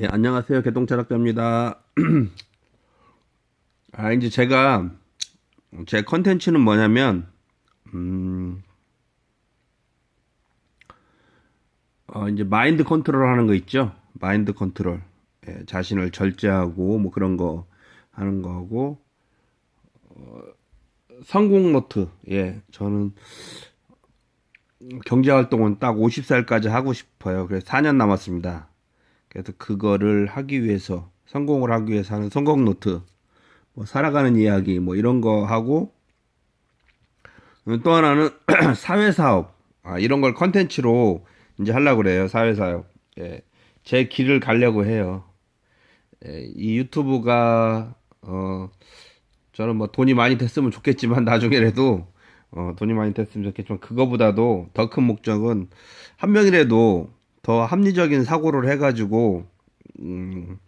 예, 안녕하세요. 개똥철학자입니다. 아, 이제 제가, 제 컨텐츠는 뭐냐면, 음, 어, 이제 마인드 컨트롤 하는 거 있죠? 마인드 컨트롤. 예, 자신을 절제하고, 뭐 그런 거 하는 거고, 어, 성공 노트. 예, 저는 경제 활동은 딱 50살까지 하고 싶어요. 그래서 4년 남았습니다. 그래서 그거를 하기 위해서 성공을 하기 위해서 하는 성공 노트, 뭐 살아가는 이야기, 뭐 이런 거 하고 또 하나는 사회 사업, 아, 이런 걸 컨텐츠로 이제 하려고 그래요. 사회 사업. 예. 제 길을 가려고 해요. 예, 이 유튜브가 어 저는 뭐 돈이 많이 됐으면 좋겠지만 나중에라도 어, 돈이 많이 됐으면 좋겠지만 그거보다도 더 큰 목적은 한 명이라도 더 합리적인 사고를 해가지고 음,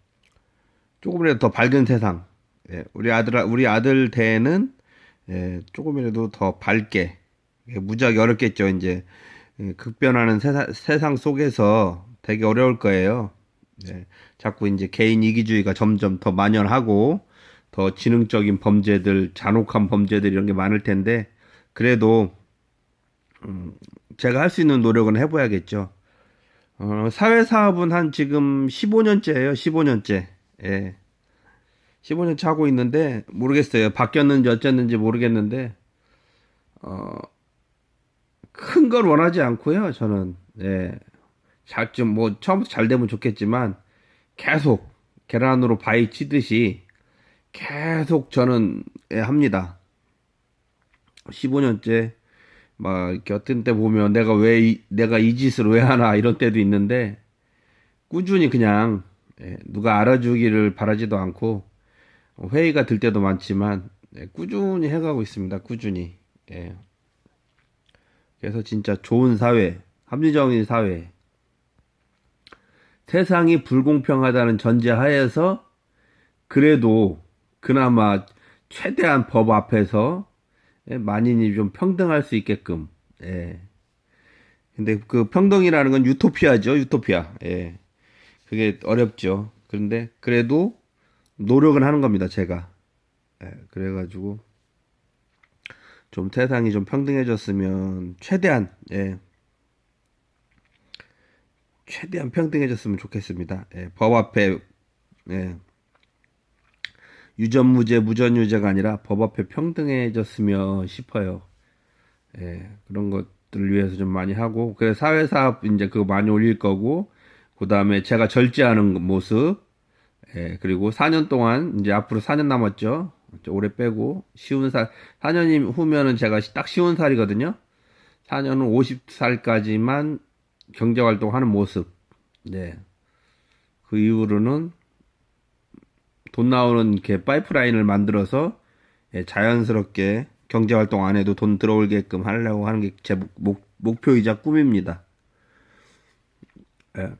조금이라도 더 밝은 세상 예, 우리 아들 우리 아들 대에는 예, 조금이라도 더 밝게 예, 무지하게 어렵겠죠 이제 예, 급변하는 세사, 세상 속에서 되게 어려울 거예요. 예, 자꾸 이제 개인 이기주의가 점점 더 만연하고 더 지능적인 범죄들, 잔혹한 범죄들 이런 게 많을 텐데 그래도 음, 제가 할 수 있는 노력은 해봐야겠죠. 어, 사회사업은 한 지금 15년째예요. 15년째. 예. 15년째 하고 있는데 모르겠어요. 바뀌었는지 어쨌는지 모르겠는데 어, 큰 걸 원하지 않고요. 저는 예. 잘좀 뭐 처음부터 잘 되면 좋겠지만 계속 계란으로 바위 치듯이 계속 저는 예, 합니다. 15년째 막 이렇게 어떤 때 보면 내가 왜 이, 내가 이 짓을 왜 하나 이런 때도 있는데 꾸준히 그냥 예, 누가 알아주기를 바라지도 않고 회의가 들 때도 많지만 예, 꾸준히 해가고 있습니다. 꾸준히. 예. 그래서 진짜 좋은 사회, 합리적인 사회. 세상이 불공평하다는 전제 하에서 그래도 그나마 최대한 법 앞에서 예, 만인이 좀 평등할 수 있게끔. 예. 근데 그 평등이라는 건 유토피아죠, 유토피아. 예. 그게 어렵죠. 그런데 그래도 노력은 하는 겁니다, 제가. 예. 그래가지고 좀 세상이 좀 평등해졌으면 최대한 예. 최대한 평등해졌으면 좋겠습니다. 예. 법 앞에 예. 유전무죄, 무전유죄가 아니라 법 앞에 평등해졌으면 싶어요. 예, 그런 것들을 위해서 좀 많이 하고, 그래서 사회사업 이제 그거 많이 올릴 거고, 그 다음에 제가 절제하는 모습, 예, 그리고 4년 동안, 이제 앞으로 4년 남았죠. 올해 빼고, 쉬운 살, 4년이 후면은 제가 딱 쉬운 살이거든요. 4년은 50살까지만 경제활동 하는 모습. 네. 그 이후로는 돈 나오는 이렇게 파이프라인을 만들어서 예, 자연스럽게 경제 활동 안 해도 돈 들어올게끔 하려고 하는 게 제 목표이자 꿈입니다. 예.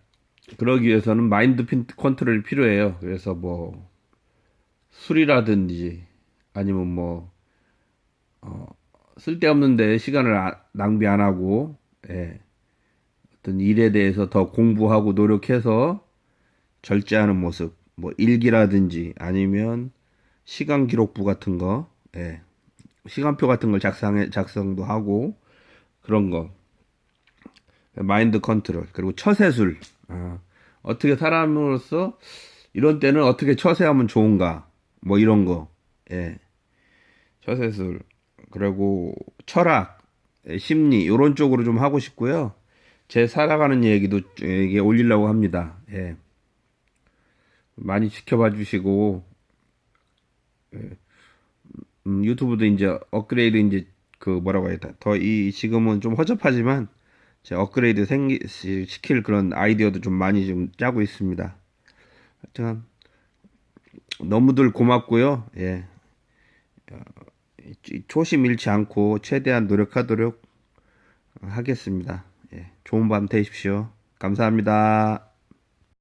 그러기 위해서는 마인드 컨트롤이 필요해요. 그래서 뭐 술이라든지 아니면 뭐 어, 쓸데없는데 시간을 아, 낭비 안 하고 예. 어떤 일에 대해서 더 공부하고 노력해서 절제하는 모습 뭐 일기라든지 아니면 시간 기록부 같은 거, 예. 시간표 같은 걸 작성해 작성도 하고 그런 거. 마인드 컨트롤 그리고 처세술. 아, 어떻게 사람으로서 이런 때는 어떻게 처세하면 좋은가 뭐 이런 거. 예. 처세술 그리고 철학, 예, 심리 이런 쪽으로 좀 하고 싶고요. 제 살아가는 얘기도 이게 올리려고 합니다. 예. 많이 지켜봐 주시고 예. 음, 유튜브도 이제 업그레이드 이제 그 뭐라고 해야 되나 더 이 지금은 좀 허접하지만 제 업그레이드 생기 시킬 그런 아이디어도 좀 많이 좀 짜고 있습니다. 하여튼 너무들 고맙고요. 예. 어, 초심 잃지 않고 최대한 노력하도록 하겠습니다. 예. 좋은 밤 되십시오. 감사합니다.